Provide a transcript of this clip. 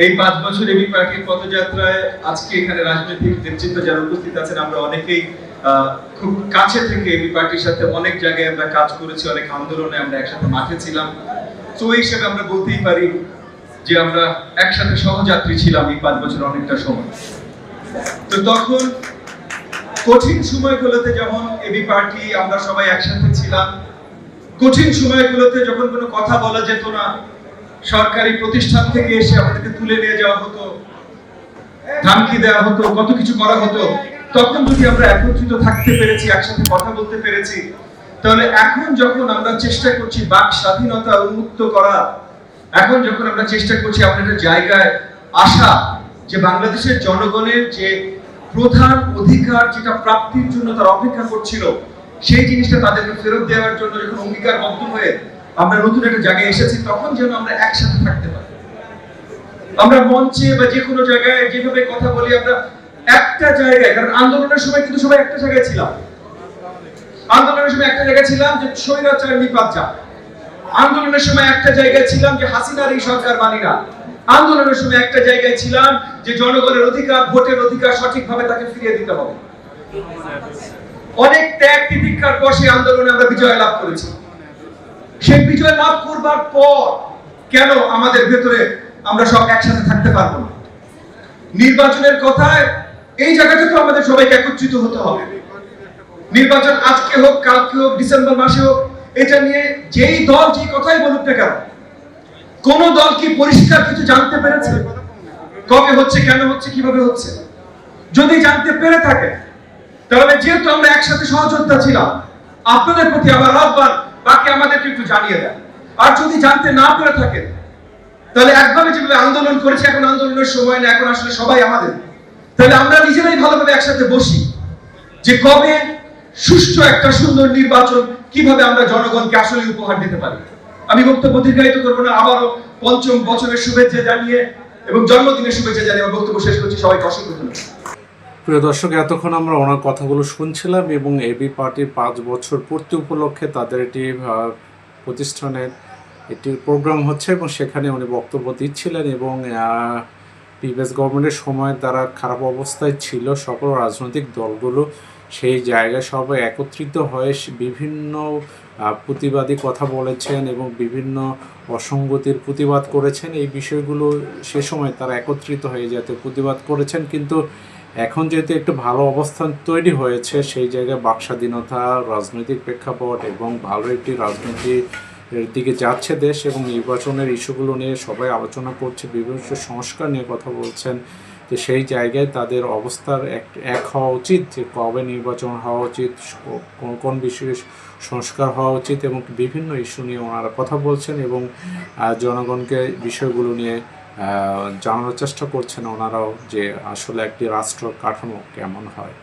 এই পাঁচ বছর এবি পার্টির পদযাত্রায় আজকে এখানে রাজনৈতিক নেতৃত্ব যারা উপস্থিত আছেন, আমরা অনেকেই খুব কাছে থেকে এবি পার্টির সাথে অনেক জায়গায় আমরা কাজ করেছি, অনেক আন্দোলনে আমরা একসাথে মাঠে ছিলাম। তো এই হিসেবে আমরা বলতেই পারি যে আমরা একসাথে সহযাত্রী ছিলাম এই পাঁচ বছর অনেকটা সময়। তো তখন কঠিন সময়গুলোতে যেমন এবি পার্টি, আমরা সবাই একসাথে ছিলাম, কঠিন সময়গুলোতে যখন কোনো কথা বলা যেত না সরকারি প্রতিষ্ঠান থেকে এসে আমাদেরকে তুলে নিয়ে যাওয়া হতো, ধামকি দেওয়া হতো, কত কিছু করা হতো। তখন যদি আমরা একত্রিত থাকতে পেরেছি, একসাথে কথা বলতে পেরেছি, তাহলে এখন যখন আমরা চেষ্টা করছি বাক স্বাধীনতা উন্মুক্ত করা, এখন যখন আমরা চেষ্টা করছি একটা জায়গায় আসা, যে বাংলাদেশের জনগণের যে প্রধান অধিকার যেটা প্রাপ্তির জন্য তারা অপেক্ষা করছিল, সেই জিনিসটা তাদেরকে ফেরত দেওয়ার জন্য যখন অঙ্গীকারবদ্ধ হয়ে আমরা নতুন একটা জায়গায় এসেছি, তখন যেন আমরা একসাথে থাকতে পারি। আমরা মঞ্চে বা যে কোনো জায়গায় যেভাবে কথা বলি, আমরা একটা জায়গায়, কারণ আন্দোলনের সময় কিন্তু সবাই একটা জায়গায় ছিলাম। আন্দোলনের সময় একটা জায়গায় ছিলাম যে স্বৈরাচার নিপাত আন্দোলনের সময় একটা জায়গায় ছিলাম যে হাসিনার এই সরকার মানি না। আন্দোলনের সময় একটা জায়গায় ছিলাম যে জনগণের অধিকার, ভোটের অধিকার সঠিকভাবে তাকে ফিরিয়ে দিতে হবে। অনেক ত্যাগ তিতিক্ষার পর সেই আন্দোলনে আমরা বিজয় লাভ করেছি। সেই বিজয় লাভ করবার পর কেন আমাদের ভেতরে আমরা সব একসাথে থাকতে পারব না? নির্বাচনের কথায় এই জায়গাটা তো আমাদের সবাইকে একত্রিত হতে হবে। নির্বাচন আজকে হোক, কালকে হোক, ডিসেম্বর মাসে হোক, এটা নিয়ে যেই দল যেই কথাই বলুক না কেন, কোন দল কি পরিষ্কার কিছু জানতে পেরেছে? কবে হচ্ছে, কেন হচ্ছে, কীভাবে হচ্ছে? যদি জানতে পেরে থাকে, তাহলে যেহেতু আমরা একসাথে সহযোদ্ধা ছিলাম, আপনাদের প্রতি আমার আহ্বান বাকি আমাদেরকে একটু জানিয়ে দেন। আর যদি জানতে না পেরে থাকেন, তাহলে একভাবে যেভাবে আন্দোলন করেছে, এখন আন্দোলনের সময় না এখন আসলে সবাই আমাদের। তাহলে আমরা নিজেরাই ভালোভাবে একসাথে বসি যে কবে সুষ্ঠু একটা সুন্দর নির্বাচন কীভাবে আমরা জনগণকে আসলে উপহার দিতে পারি। আমি বক্তব্য দীর্ঘায়িত করব না, আবারও পঞ্চম বছরের শুভেচ্ছা জানিয়ে এবং জন্মদিনের শুভেচ্ছা জানিয়ে আমার বক্তব্য শেষ করছি। সবাইকে অসংখ্য ধন্যবাদ। প্রিয় দর্শক, এতক্ষণ আমরা ওনার কথাগুলো শুনছিলাম এবং এবি পার্টির পাঁচ বছর পূর্তি উপলক্ষে তাদের একটি প্রতিষ্ঠানের একটি প্রোগ্রাম হচ্ছে এবং সেখানে উনি বক্তব্য দিচ্ছিলেন এবং প্রিভিয়াস গভর্নমেন্টের সময় তারা খারাপ অবস্থায় ছিল সকল রাজনৈতিক দলগুলো। সেই জায়গায় সবাই একত্রিত হয়ে বিভিন্ন প্রতিবাদী কথা বলেছেন এবং বিভিন্ন অসঙ্গতির প্রতিবাদ করেছেন। এই বিষয়গুলো সে সময় তারা একত্রিত হয়ে যেতে প্রতিবাদ করেছেন। কিন্তু এখন যেহেতু একটু ভালো অবস্থান তৈরি হয়েছে, সেই জায়গায় বাকস্বাধীনতা, রাজনৈতিক প্রেক্ষাপট এবং ভালো একটি রাজনীতির দিকে যাচ্ছে দেশ এবং নির্বাচনের ইস্যুগুলো নিয়ে সবাই আলোচনা করছে, বিভিন্ন সংস্কার নিয়ে কথা বলছেন। যে সেই জায়গায় তাদের অবস্থার এক এক হওয়া উচিত যে কবে নির্বাচন হওয়া উচিত, কোন কোন বিষয়ে সংস্কার হওয়া উচিত এবং বিভিন্ন ইস্যু নিয়ে ওনারা কথা বলছেন এবং জনগণকে বিষয়গুলো নিয়ে জানানোর চেষ্টা করছেন ওনারাও যে আসলে একটি রাষ্ট্র কাঠামো কেমন হয়।